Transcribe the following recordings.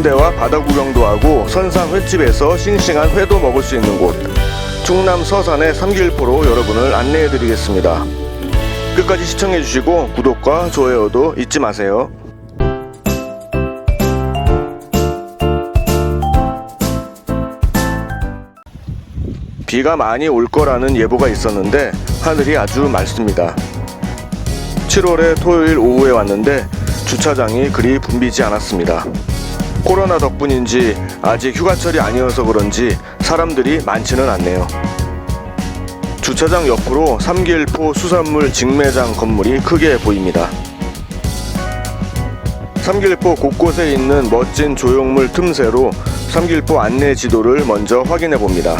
군데와 바다 구경도 하고 선상 횟집에서 싱싱한 회도 먹을 수 있는 곳 충남 서산의 삼길포로 여러분을 안내해 드리겠습니다. 끝까지 시청해 주시고 구독과 좋아요도 잊지 마세요. 비가 많이 올 거라는 예보가 있었는데 하늘이 아주 맑습니다. 7월의 토요일 오후에 왔는데 주차장이 그리 붐비지 않았습니다. 코로나 덕분인지 아직 휴가철이 아니어서 그런지 사람들이 많지는 않네요. 주차장 옆으로 삼길포 수산물 직매장 건물이 크게 보입니다. 삼길포 곳곳에 있는 멋진 조형물 틈새로 삼길포 안내 지도를 먼저 확인해 봅니다.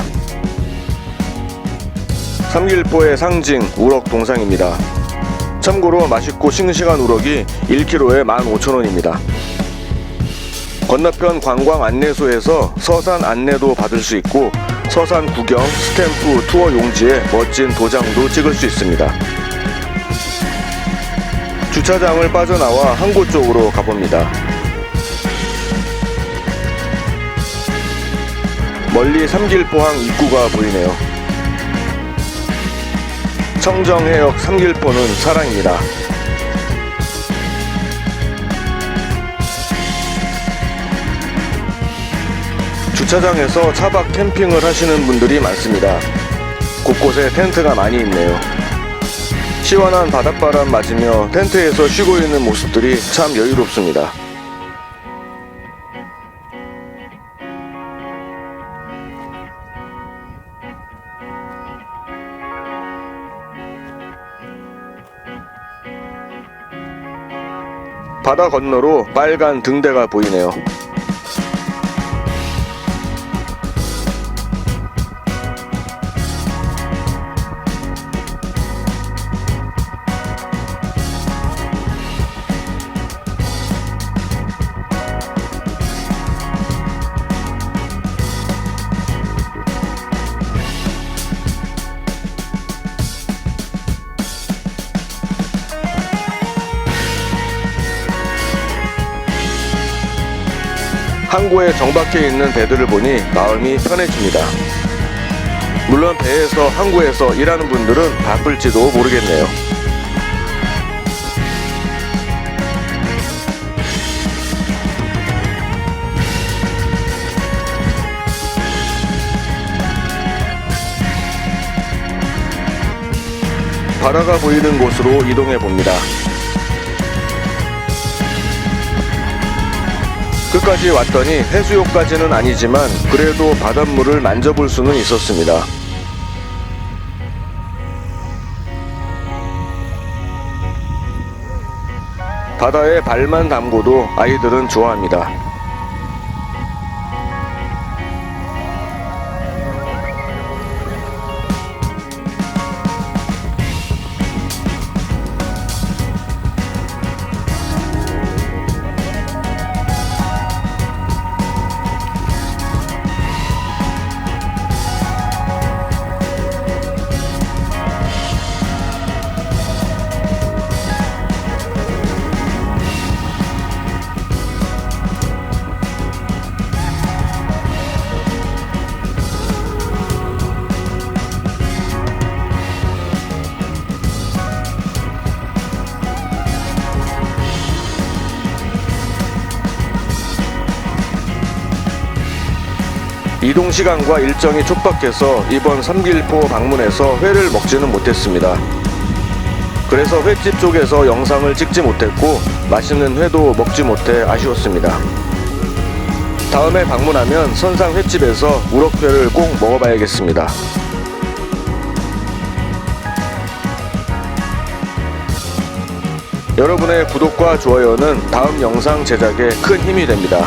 삼길포의 상징 우럭 동상입니다. 참고로 맛있고 싱싱한 우럭이 1kg에 15,000원입니다. 건너편 관광 안내소에서 서산 안내도 받을 수 있고 서산 구경 스탬프 투어 용지에 멋진 도장도 찍을 수 있습니다. 주차장을 빠져나와 항구 쪽으로 가봅니다. 멀리 삼길포항 입구가 보이네요. 청정해역 삼길포는 사랑입니다. 주차장에서 차박 캠핑을 하시는 분들이 많습니다. 곳곳에 텐트가 많이 있네요. 시원한 바닷바람 맞으며 텐트에서 쉬고 있는 모습들이 참 여유롭습니다. 바다 건너로 빨간 등대가 보이네요. 항구에 정박해 있는 배들을 보니 마음이 편해집니다. 물론 배에서 항구에서 일하는 분들은 바쁠지도 모르겠네요. 바다가 보이는 곳으로 이동해 봅니다. 끝까지 왔더니 해수욕까지는 아니지만 그래도 바닷물을 만져볼 수는 있었습니다. 바다에 발만 담고도 아이들은 좋아합니다. 이동 시간과 일정이 촉박해서 이번 삼길포 방문해서 회를 먹지는 못했습니다. 그래서 횟집 쪽에서 영상을 찍지 못했고 맛있는 회도 먹지 못해 아쉬웠습니다. 다음에 방문하면 선상 횟집에서 우럭회를 꼭 먹어봐야겠습니다. 여러분의 구독과 좋아요는 다음 영상 제작에 큰 힘이 됩니다.